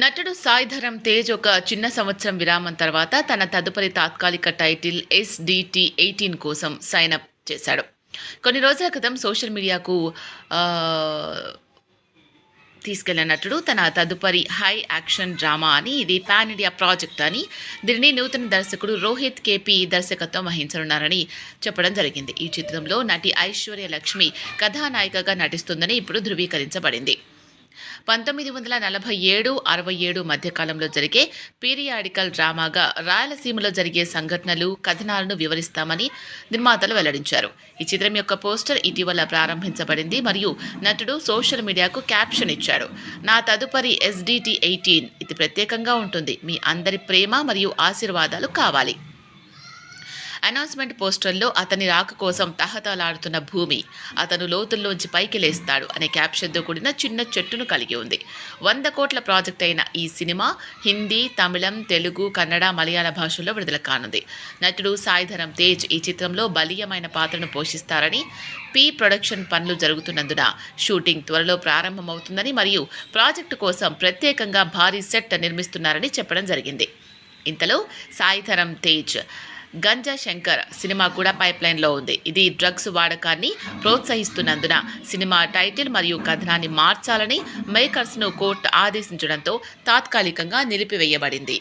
నటుడు సాయిధరం తేజ్ ఒక చిన్న సంవత్సరం విరామం తర్వాత తన తదుపరి తాత్కాలిక టైటిల్ ఎస్డిటి ఎయిటీన్ కోసం సైన్ అప్ చేశాడు. కొన్ని రోజుల క్రితం సోషల్ మీడియాకు తీసుకెళ్ళిన నటుడు తన తదుపరి హై యాక్షన్ డ్రామా అని ఇది పాన్ ఇండియా ప్రాజెక్ట్ అని దీనిని నూతన దర్శకుడు రోహిత్ కేపీ దర్శకత్వం వహించనున్నారని చెప్పడం జరిగింది. ఈ చిత్రంలో నటి ఐశ్వర్య లక్ష్మి కథానాయికగా నటిస్తుందని ఇప్పుడు ధృవీకరించబడింది. పంతొమ్మిది వందల నలభై ఏడు అరవై ఏడు మధ్యకాలంలో జరిగే పీరియాడికల్ డ్రామాగా రాయలసీమలో జరిగే సంఘటనలు కథనాలను వివరిస్తామని నిర్మాతలు వెల్లడించారు. ఈ చిత్రం యొక్క పోస్టర్ ఇటీవల ప్రారంభించబడింది మరియు నటుడు సోషల్ మీడియాకు క్యాప్షన్ ఇచ్చాడు. నా తదుపరి ఎస్డిటి ఎయిటీన్. ఇది ప్రత్యేకంగా ఉంటుంది. మీ అందరి ప్రేమ మరియు ఆశీర్వాదాలు కావాలి. అనౌన్స్మెంట్ పోస్టర్లో అతని రాక కోసం తహతలాడుతున్న భూమి. అతను లోతుల్లోంచి పైకి లేస్తాడు అనే క్యాప్షన్తో కూడిన చిన్న చెట్టును కలిగి ఉంది. వంద కోట్ల ప్రాజెక్ట్ అయిన ఈ సినిమా హిందీ తమిళం తెలుగు కన్నడ మలయాళ భాషల్లో విడుదల కానుంది. నటుడు సాయిధరం తేజ్ ఈ చిత్రంలో బలీయమైన పాత్రను పోషిస్తారని పి ప్రొడక్షన్ పనులు జరుగుతున్నందున షూటింగ్ త్వరలో ప్రారంభమవుతుందని మరియు ప్రాజెక్టు కోసం ప్రత్యేకంగా భారీ సెట్ నిర్మిస్తున్నారని చెప్పడం జరిగింది. ఇంతలో సాయిధరం తేజ్ గంజా శంకర్ సినిమా కూడా పైప్ లైన్లో ఉంది. ఇది డ్రగ్స్ వాడకాన్ని ప్రోత్సహిస్తున్నందున సినిమా టైటిల్ మరియు కథనాన్ని మార్చాలని మేకర్స్ను కోర్టు ఆదేశించడంతో తాత్కాలికంగా నిలిపివేయబడింది.